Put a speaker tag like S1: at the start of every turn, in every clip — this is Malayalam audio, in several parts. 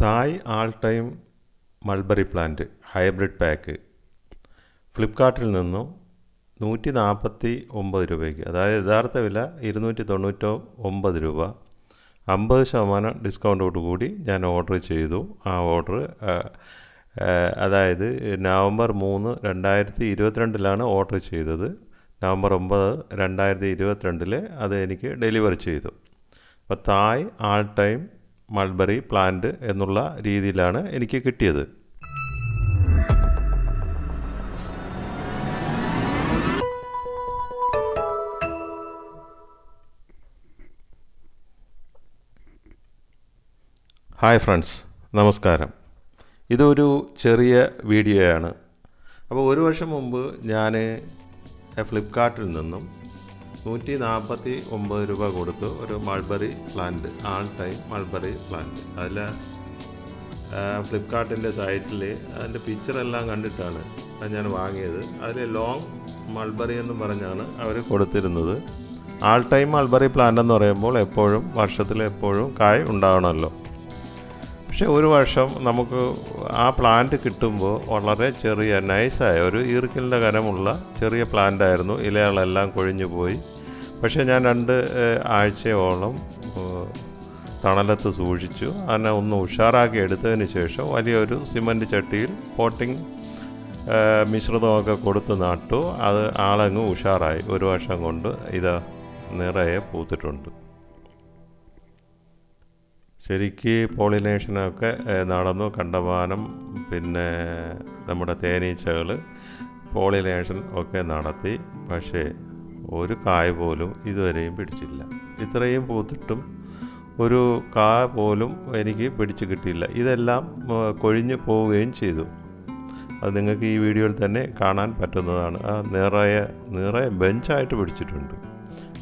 S1: Thai all time mulberry plant hybrid pack ഫ്ലിപ്പ്കാർട്ടിൽ നിന്നും നൂറ്റി നാൽപ്പത്തി ഒമ്പത് രൂപയ്ക്ക് അതായത് യഥാർത്ഥ വില ഇരുന്നൂറ്റി തൊണ്ണൂറ്റി ഒമ്പത് രൂപ. അമ്പത് ശതമാനം ഡിസ്കൗണ്ടോട് കൂടി ഞാൻ ഓർഡർ ചെയ്തു. ആ ഓർഡർ അതായത് നവംബർ മൂന്ന് രണ്ടായിരത്തി ഇരുപത്തിരണ്ടിലാണ് ഓർഡർ ചെയ്തത്. നവംബർ ഒമ്പത് രണ്ടായിരത്തി ഇരുപത്തിരണ്ടിൽ അത് എനിക്ക് ഡെലിവർ ചെയ്തു. അപ്പോൾ Thai all time mulberry plant എന്നുള്ള രീതിയിലാണ് എനിക്ക് കിട്ടിയത്. ഹായ് ഫ്രണ്ട്സ് നമസ്കാരം. ഇതൊരു ചെറിയ വീഡിയോയാണ്. അപ്പോൾ ഒരു വർഷം മുമ്പ് ഞാൻ ഫ്ലിപ്പ്കാർട്ടിൽ നിന്നും നൂറ്റി നാൽപ്പത്തി ഒമ്പത് രൂപ കൊടുത്തു. ഒരു mulberry plant all time mulberry plant അതിൽ ഫ്ലിപ്കാർട്ടിന്റെ സൈറ്റിൽ അതിന്റെ പിക്ചറെല്ലാം കണ്ടിട്ടാണ് അത് ഞാൻ വാങ്ങിയത്. അതിൽ ലോങ് മൾബറി എന്ന് പറഞ്ഞാണ് അവർ കൊടുത്തിരുന്നത്. ആൾ ടൈം മൾബറി പ്ലാന്റ് എന്ന് പറയുമ്പോൾ എപ്പോഴും വർഷത്തിൽ എപ്പോഴും കായ് ഉണ്ടാവണമല്ലോ. പക്ഷേ ഒരു വർഷം നമുക്ക് ആ പ്ലാന്റ് കിട്ടുമ്പോൾ വളരെ ചെറിയ നൈസായ ഒരു ഈർക്കലിന്റെ കനമുള്ള ചെറിയ പ്ലാന്റായിരുന്നു ഇലകളെല്ലാം കൊഴിഞ്ഞു പോയി. പക്ഷേ ഞാൻ രണ്ട് ആഴ്ചയോളം തണലത്ത് സൂക്ഷിച്ചു. അതിനെ ഒന്ന് ഉഷാറാക്കി എടുത്തതിന് ശേഷം വലിയൊരു സിമന്റ് ചട്ടിയിൽ പോട്ടിങ് മിശ്രിതമൊക്കെ കൊടുത്ത് നട്ടു. അത് ആളങ്ങ് ഉഷാറായി. ഒരു വർഷം കൊണ്ട് ഇത് നിറയെ പൂത്തിട്ടുണ്ട്. ശരിക്ക് പോളിനേഷനൊക്കെ നടന്നു. കണ്ടമാനം പിന്നെ നമ്മുടെ തേനീച്ചകൾ പോളിനേഷൻ ഒക്കെ നടത്തി. പക്ഷേ ഒരു കായ പോലും ഇതുവരെയും പിടിച്ചില്ല. ഇത്രയും പൂത്തിട്ടും ഒരു കാ പോലും എനിക്ക് പിടിച്ചു കിട്ടിയില്ല. ഇതെല്ലാം കൊഴിഞ്ഞു പോവുകയും ചെയ്തു. അത് നിങ്ങൾക്ക് ഈ വീഡിയോയിൽ തന്നെ കാണാൻ പറ്റുന്നതാണ്. ആ നിറയെ നിറയെ ബെഞ്ചായിട്ട് പിടിച്ചിട്ടുണ്ട്.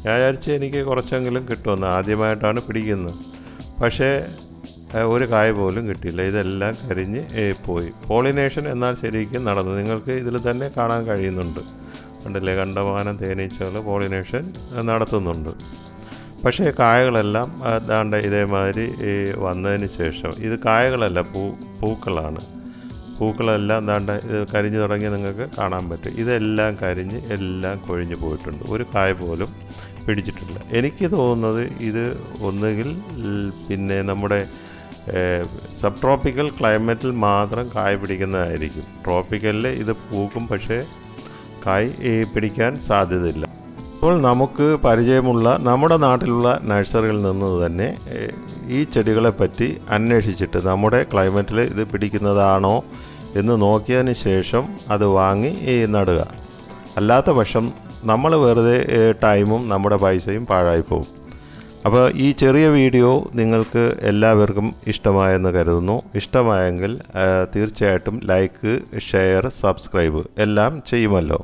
S1: വിചാരിച്ചു എനിക്ക് കുറച്ചെങ്കിലും കിട്ടുമെന്ന് ആദ്യമായിട്ടാണ് പിടിക്കുന്നത്. പക്ഷേ ഒരു കായ പോലും കിട്ടിയില്ല. ഇതെല്ലാം കരിഞ്ഞ് പോയി. പോളിനേഷൻ എന്നാൽ ശരിക്കും നടന്നു. നിങ്ങൾക്ക് ഇതിൽ തന്നെ കാണാൻ കഴിയുന്നുണ്ട്. കണ്ടില്ലേ? കണ്ടമാനം തേനീച്ചകൾ പോളിനേഷൻ നടത്തുന്നുണ്ട്. പക്ഷേ കായകളെല്ലാം ദാണ്ട് ഇതേമാതിരി വന്നതിന് ശേഷം. ഇത് കായകളല്ല പൂ പൂക്കളാണ്. പൂക്കളെല്ലാം ദാണ്ട ഇത് കരിഞ്ഞു തുടങ്ങി നിങ്ങൾക്ക് കാണാൻ പറ്റും. ഇതെല്ലാം കരിഞ്ഞ് എല്ലാം കൊഴിഞ്ഞു പോയിട്ടുണ്ട്. ഒരു കായ പോലും പിടിച്ചിട്ടില്ല. എനിക്ക് തോന്നുന്നത് ഇത് ഒന്നുകിൽ പിന്നെ നമ്മുടെ സബ് ട്രോപ്പിക്കൽ ക്ലൈമറ്റിൽ മാത്രം കായ് പിടിക്കുന്നതായിരിക്കും. ട്രോപ്പിക്കലിൽ ഇത് പൂക്കും പക്ഷേ കായ് പിടിക്കാൻ സാധ്യതയില്ല. അപ്പോൾ നമുക്ക് പരിചയമുള്ള നമ്മുടെ നാട്ടിലുള്ള നഴ്സറികളിൽ നിന്ന് തന്നെ ഈ ചെടികളെ പറ്റി അന്വേഷിച്ചിട്ട് നമ്മുടെ ക്ലൈമറ്റിൽ ഇത് പിടിക്കുന്നതാണോ എന്ന് നോക്കിയതിന് ശേഷം അത് വാങ്ങി നടുക. അല്ലാത്ത പക്ഷം നമ്മൾ വെറുതെ ടൈമും നമ്മുടെ പൈസയും പാഴായിപ്പോവും അപ്പോൾ ഈ ചെറിയ വീഡിയോ നിങ്ങൾക്ക് എല്ലാവർക്കും ഇഷ്ടമായെന്ന് കരുതുന്നു. ഇഷ്ടമായെങ്കിൽ തീർച്ചയായിട്ടും ലൈക്ക് ഷെയർ സബ്സ്ക്രൈബ് എല്ലാം ചെയ്യുമല്ലോ.